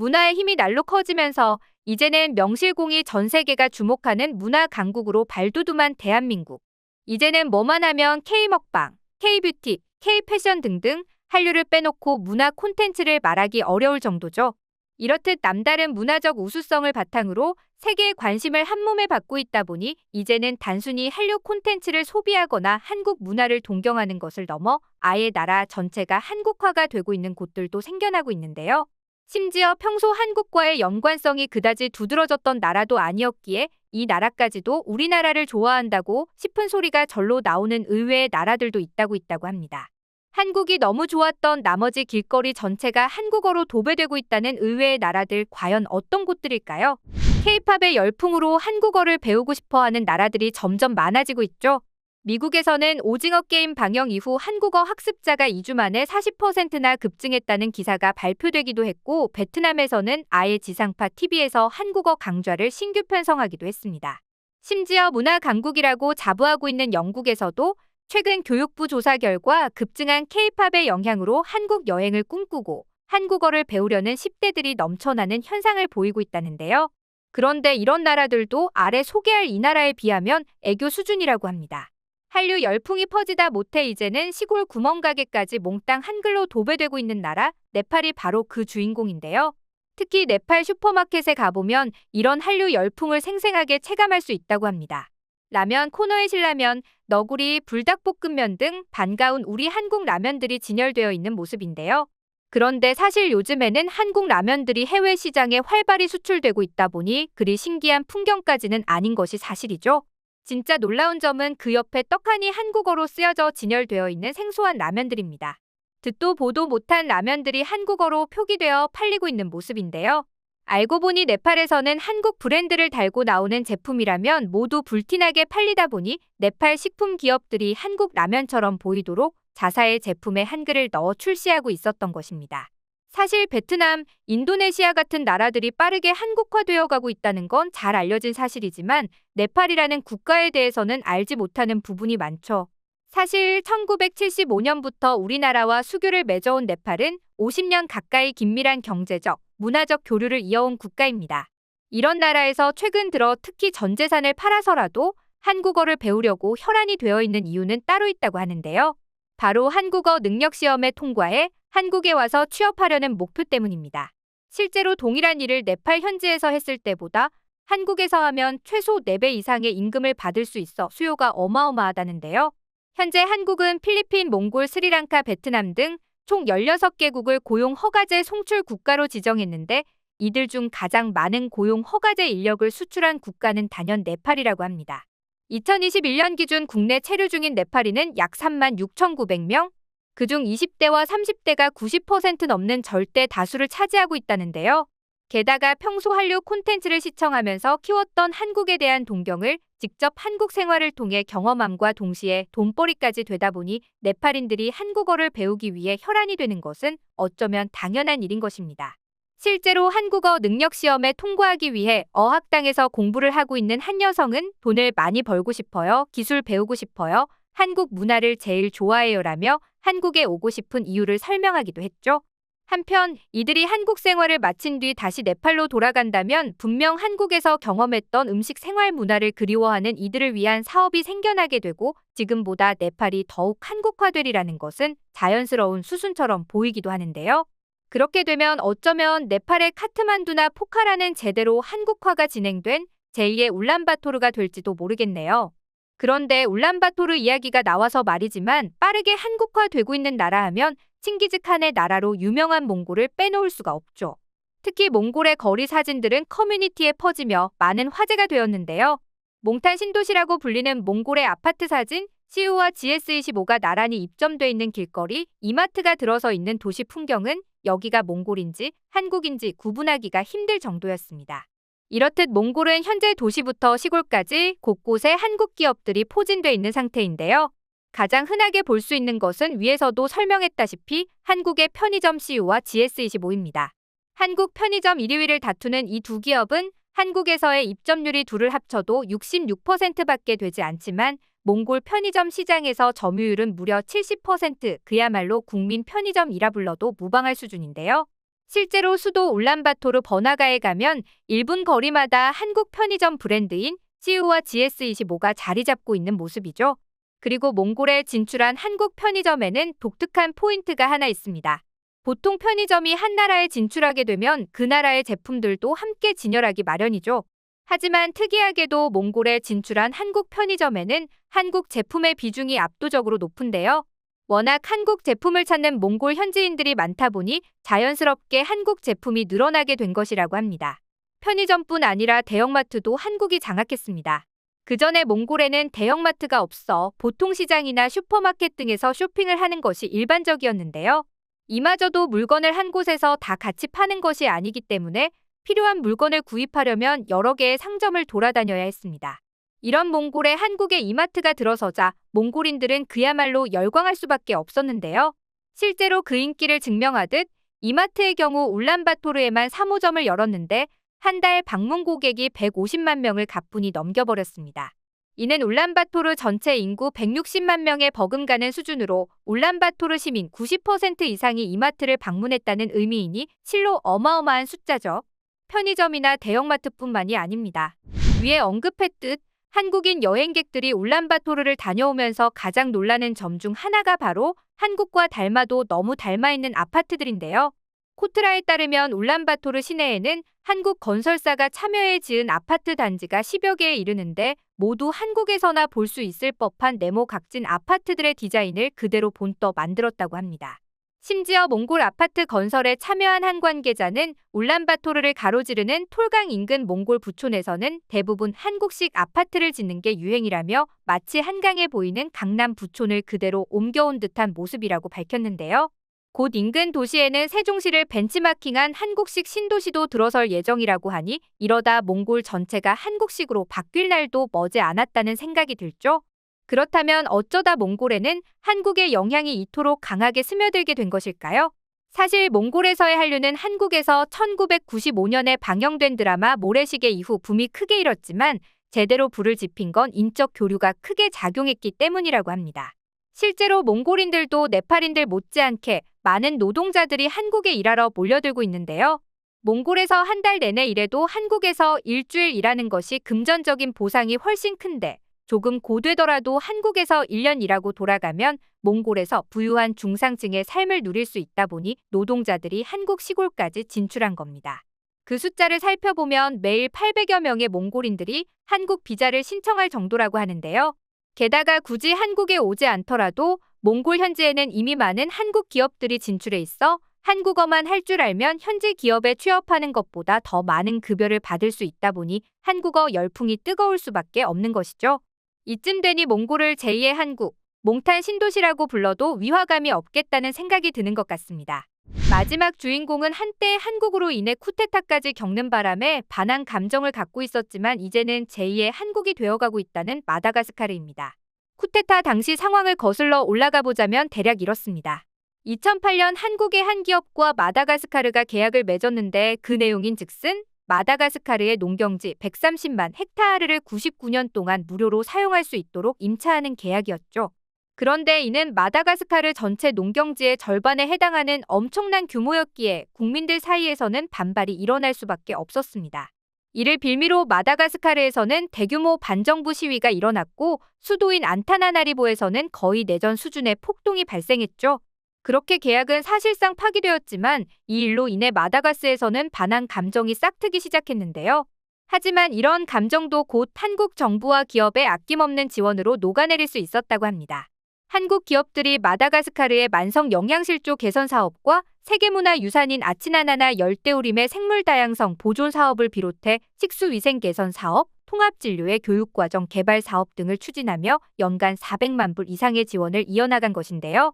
문화의 힘이 날로 커지면서 이제는 명실공히 전 세계가 주목하는 문화 강국으로 발돋움한 대한민국. 이제는 뭐만 하면 K-먹방, K-뷰티, K-패션 등등 한류를 빼놓고 문화 콘텐츠를 말하기 어려울 정도죠. 이렇듯 남다른 문화적 우수성을 바탕으로 세계의 관심을 한몸에 받고 있다 보니 이제는 단순히 한류 콘텐츠를 소비하거나 한국 문화를 동경하는 것을 넘어 아예 나라 전체가 한국화가 되고 있는 곳들도 생겨나고 있는데요. 심지어 평소 한국과의 연관성이 그다지 두드러졌던 나라도 아니었기에 이 나라까지도 우리나라를 좋아한다고 싶은 소리가 절로 나오는 의외의 나라들도 있다고 있다고 합니다. 한국이 너무 좋았던 나머지 길거리 전체가 한국어로 도배되고 있다는 의외의 나라들 과연 어떤 곳들일까요? K-팝의 열풍으로 한국어를 배우고 싶어 하는 나라들이 점점 많아지고 있죠. 미국에서는 오징어 게임 방영 이후 한국어 학습자가 2주 만에 40%나 급증했다는 기사가 발표되기도 했고 베트남에서는 아예 지상파 TV에서 한국어 강좌를 신규 편성하기도 했습니다. 심지어 문화 강국이라고 자부하고 있는 영국에서도 최근 교육부 조사 결과 급증한 K-팝의 영향으로 한국 여행을 꿈꾸고 한국어를 배우려는 10대들이 넘쳐나는 현상을 보이고 있다는데요. 그런데 이런 나라들도 아래 소개할 이 나라에 비하면 애교 수준이라고 합니다. 한류 열풍이 퍼지다 못해 이제는 시골 구멍가게까지 몽땅 한글로 도배되고 있는 나라 네팔이 바로 그 주인공인데요. 특히 네팔 슈퍼마켓에 가보면 이런 한류 열풍을 생생하게 체감할 수 있다고 합니다. 라면 코너에 신라면, 너구리, 불닭볶음면 등 반가운 우리 한국 라면들이 진열되어 있는 모습인데요. 그런데 사실 요즘에는 한국 라면들이 해외 시장에 활발히 수출되고 있다 보니 그리 신기한 풍경까지는 아닌 것이 사실이죠. 진짜 놀라운 점은 그 옆에 떡하니 한국어로 쓰여져 진열되어 있는 생소한 라면들입니다. 듣도 보도 못한 라면들이 한국어로 표기되어 팔리고 있는 모습인데요. 알고 보니 네팔에서는 한국 브랜드를 달고 나오는 제품이라면 모두 불티나게 팔리다 보니 네팔 식품 기업들이 한국 라면처럼 보이도록 자사의 제품에 한글을 넣어 출시하고 있었던 것입니다. 사실 베트남, 인도네시아 같은 나라들이 빠르게 한국화되어 가고 있다는 건 잘 알려진 사실이지만 네팔이라는 국가에 대해서는 알지 못하는 부분이 많죠. 사실 1975년부터 우리나라와 수교를 맺어온 네팔은 50년 가까이 긴밀한 경제적, 문화적 교류를 이어온 국가입니다. 이런 나라에서 최근 들어 특히 전 재산을 팔아서라도 한국어를 배우려고 혈안이 되어 있는 이유는 따로 있다고 하는데요. 바로 한국어 능력 시험에 통과해 한국에 와서 취업하려는 목표 때문입니다. 실제로 동일한 일을 네팔 현지에서 했을 때보다 한국에서 하면 최소 4배 이상의 임금을 받을 수 있어 수요가 어마어마하다는데요. 현재 한국은 필리핀, 몽골, 스리랑카, 베트남 등 총 16개국을 고용 허가제 송출 국가로 지정했는데 이들 중 가장 많은 고용 허가제 인력을 수출한 국가는 단연 네팔이라고 합니다. 2021년 기준 국내 체류 중인 네팔인은 약 3만 6,900명, 그중 20대와 30대가 90% 넘는 절대 다수를 차지하고 있다는데요. 게다가 평소 한류 콘텐츠를 시청하면서 키웠던 한국에 대한 동경을 직접 한국 생활을 통해 경험함과 동시에 돈벌이까지 되다 보니 네팔인들이 한국어를 배우기 위해 혈안이 되는 것은 어쩌면 당연한 일인 것입니다. 실제로 한국어 능력 시험에 통과하기 위해 어학당에서 공부를 하고 있는 한 여성은 돈을 많이 벌고 싶어요, 기술 배우고 싶어요, 한국 문화를 제일 좋아해요라며 한국에 오고 싶은 이유를 설명하기도 했죠. 한편 이들이 한국 생활을 마친 뒤 다시 네팔로 돌아간다면 분명 한국에서 경험했던 음식 생활 문화를 그리워하는 이들을 위한 사업이 생겨나게 되고 지금보다 네팔이 더욱 한국화되리라는 것은 자연스러운 수순처럼 보이기도 하는데요. 그렇게 되면 어쩌면 네팔의 카트만두나 포카라는 제대로 한국화가 진행된 제2의 울란바토르가 될지도 모르겠네요. 그런데 울란바토르 이야기가 나와서 말이지만 빠르게 한국화되고 있는 나라 하면 칭기즈칸의 나라로 유명한 몽골을 빼놓을 수가 없죠. 특히 몽골의 거리 사진들은 커뮤니티에 퍼지며 많은 화제가 되었는데요. 몽탄 신도시라고 불리는 몽골의 아파트 사진, CU와 GS25가 나란히 입점돼 있는 길거리, 이마트가 들어서 있는 도시 풍경은 여기가 몽골인지 한국인지 구분하기가 힘들 정도였습니다. 이렇듯 몽골은 현재 도시부터 시골까지 곳곳에 한국 기업들이 포진돼 있는 상태인데요. 가장 흔하게 볼 수 있는 것은 위에서도 설명했다시피 한국의 편의점 CU와 GS25입니다. 한국 편의점 1위를 다투는 이 두 기업은 한국에서의 입점률이 둘을 합쳐도 66%밖에 되지 않지만 몽골 편의점 시장에서 점유율은 무려 70% 그야말로 국민 편의점이라 불러도 무방할 수준인데요. 실제로 수도 울란바토르 번화가에 가면 1분 거리마다 한국 편의점 브랜드인 CU와 GS25가 자리 잡고 있는 모습이죠. 그리고 몽골에 진출한 한국 편의점에는 독특한 포인트가 하나 있습니다. 보통 편의점이 한 나라에 진출하게 되면 그 나라의 제품들도 함께 진열하기 마련이죠. 하지만 특이하게도 몽골에 진출한 한국 편의점에는 한국 제품의 비중이 압도적으로 높은데요. 워낙 한국 제품을 찾는 몽골 현지인들이 많다 보니 자연스럽게 한국 제품이 늘어나게 된 것이라고 합니다. 편의점뿐 아니라 대형마트도 한국이 장악했습니다. 그 전에 몽골에는 대형마트가 없어 보통 시장이나 슈퍼마켓 등에서 쇼핑을 하는 것이 일반적이었는데요. 이마저도 물건을 한 곳에서 다 같이 파는 것이 아니기 때문에 필요한 물건을 구입하려면 여러 개의 상점을 돌아다녀야 했습니다. 이런 몽골에 한국의 이마트가 들어서자 몽골인들은 그야말로 열광할 수밖에 없었는데요. 실제로 그 인기를 증명하듯 이마트의 경우 울란바토르에만 3호점을 열었는데 한 달 방문 고객이 150만 명을 가뿐히 넘겨버렸습니다. 이는 울란바토르 전체 인구 160만 명에 버금가는 수준으로 울란바토르 시민 90% 이상이 이마트를 방문했다는 의미이니 실로 어마어마한 숫자죠. 편의점이나 대형마트뿐만이 아닙니다. 위에 언급했듯 한국인 여행객들이 울란바토르를 다녀오면서 가장 놀라는 점 중 하나가 바로 한국과 닮아도 너무 닮아 있는 아파트들인데요. 코트라에 따르면 울란바토르 시내에는 한국 건설사가 참여해 지은 아파트 단지가 10여 개에 이르는데 모두 한국에서나 볼 수 있을 법한 네모 각진 아파트들의 디자인을 그대로 본떠 만들었다고 합니다. 심지어 몽골 아파트 건설에 참여한 한 관계자는 울란바토르를 가로지르는 톨강 인근 몽골 부촌에서는 대부분 한국식 아파트를 짓는 게 유행이라며 마치 한강에 보이는 강남 부촌을 그대로 옮겨온 듯한 모습이라고 밝혔는데요. 곧 인근 도시에는 세종시를 벤치마킹한 한국식 신도시도 들어설 예정이라고 하니 이러다 몽골 전체가 한국식으로 바뀔 날도 머지 않았다는 생각이 들죠. 그렇다면 어쩌다 몽골에는 한국의 영향이 이토록 강하게 스며들게 된 것일까요? 사실 몽골에서의 한류는 한국에서 1995년에 방영된 드라마 모래시계 이후 붐이 크게 일었지만 제대로 불을 지핀 건 인적 교류가 크게 작용했기 때문이라고 합니다. 실제로 몽골인들도 네팔인들 못지않게 많은 노동자들이 한국에 일하러 몰려들고 있는데요. 몽골에서 한 달 내내 일해도 한국에서 일주일 일하는 것이 금전적인 보상이 훨씬 큰데 조금 고되더라도 한국에서 1년 일하고 돌아가면 몽골에서 부유한 중상층의 삶을 누릴 수 있다 보니 노동자들이 한국 시골까지 진출한 겁니다. 그 숫자를 살펴보면 매일 800여 명의 몽골인들이 한국 비자를 신청할 정도라고 하는데요. 게다가 굳이 한국에 오지 않더라도 몽골 현지에는 이미 많은 한국 기업들이 진출해 있어 한국어만 할 줄 알면 현지 기업에 취업하는 것보다 더 많은 급여를 받을 수 있다 보니 한국어 열풍이 뜨거울 수밖에 없는 것이죠. 이쯤 되니 몽골을 제2의 한국, 몽탄 신도시라고 불러도 위화감이 없겠다는 생각이 드는 것 같습니다. 마지막 주인공은 한때 한국으로 인해 쿠데타까지 겪는 바람에 반한 감정을 갖고 있었지만 이제는 제2의 한국이 되어가고 있다는 마다가스카르입니다. 쿠데타 당시 상황을 거슬러 올라가 보자면 대략 이렇습니다. 2008년 한국의 한 기업과 마다가스카르가 계약을 맺었는데 그 내용인 즉슨 마다가스카르의 농경지 130만 헥타르를 99년 동안 무료로 사용할 수 있도록 임차하는 계약이었죠. 그런데 이는 마다가스카르 전체 농경지의 절반에 해당하는 엄청난 규모였기에 국민들 사이에서는 반발이 일어날 수밖에 없었습니다. 이를 빌미로 마다가스카르에서는 대규모 반정부 시위가 일어났고 수도인 안타나나리보에서는 거의 내전 수준의 폭동이 발생했죠. 그렇게 계약은 사실상 파기되었지만 이 일로 인해 마다가스에서는 반한 감정이 싹트기 시작했는데요. 하지만 이런 감정도 곧 한국 정부와 기업의 아낌없는 지원으로 녹아내릴 수 있었다고 합니다. 한국 기업들이 마다가스카르의 만성 영양실조 개선 사업과 세계문화유산인 아치나나나 열대우림의 생물 다양성 보존 사업을 비롯해 식수위생 개선 사업, 통합진료의 교육과정 개발 사업 등을 추진하며 연간 400만 불 이상의 지원을 이어나간 것인데요.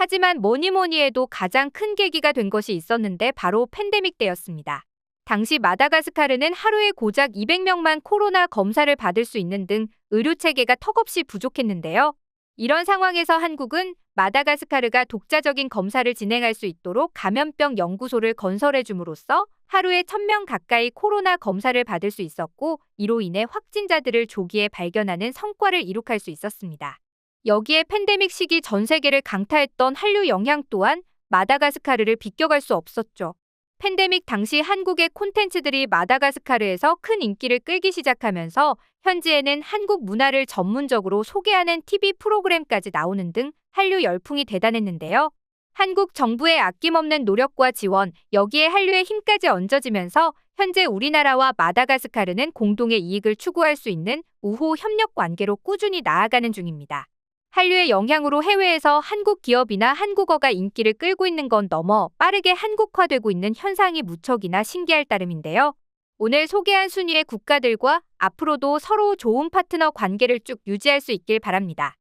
하지만 뭐니 뭐니 해도 가장 큰 계기가 된 것이 있었는데 바로 팬데믹 때였습니다. 당시 마다가스카르는 하루에 고작 200명만 코로나 검사를 받을 수 있는 등 의료 체계가 턱없이 부족했는데요. 이런 상황에서 한국은 마다가스카르가 독자적인 검사를 진행할 수 있도록 감염병 연구소를 건설해 줌으로써 하루에 1000명 가까이 코로나 검사를 받을 수 있었고 이로 인해 확진자들을 조기에 발견하는 성과를 이룩할 수 있었습니다. 여기에 팬데믹 시기 전 세계를 강타했던 한류 영향 또한 마다가스카르를 비껴갈 수 없었죠. 팬데믹 당시 한국의 콘텐츠들이 마다가스카르에서 큰 인기를 끌기 시작하면서 현지에는 한국 문화를 전문적으로 소개하는 TV 프로그램까지 나오는 등 한류 열풍이 대단했는데요. 한국 정부의 아낌없는 노력과 지원, 여기에 한류의 힘까지 얹어지면서 현재 우리나라와 마다가스카르는 공동의 이익을 추구할 수 있는 우호 협력 관계로 꾸준히 나아가는 중입니다. 한류의 영향으로 해외에서 한국 기업이나 한국어가 인기를 끌고 있는 건 넘어 빠르게 한국화되고 있는 현상이 무척이나 신기할 따름인데요. 오늘 소개한 순위의 국가들과 앞으로도 서로 좋은 파트너 관계를 쭉 유지할 수 있길 바랍니다.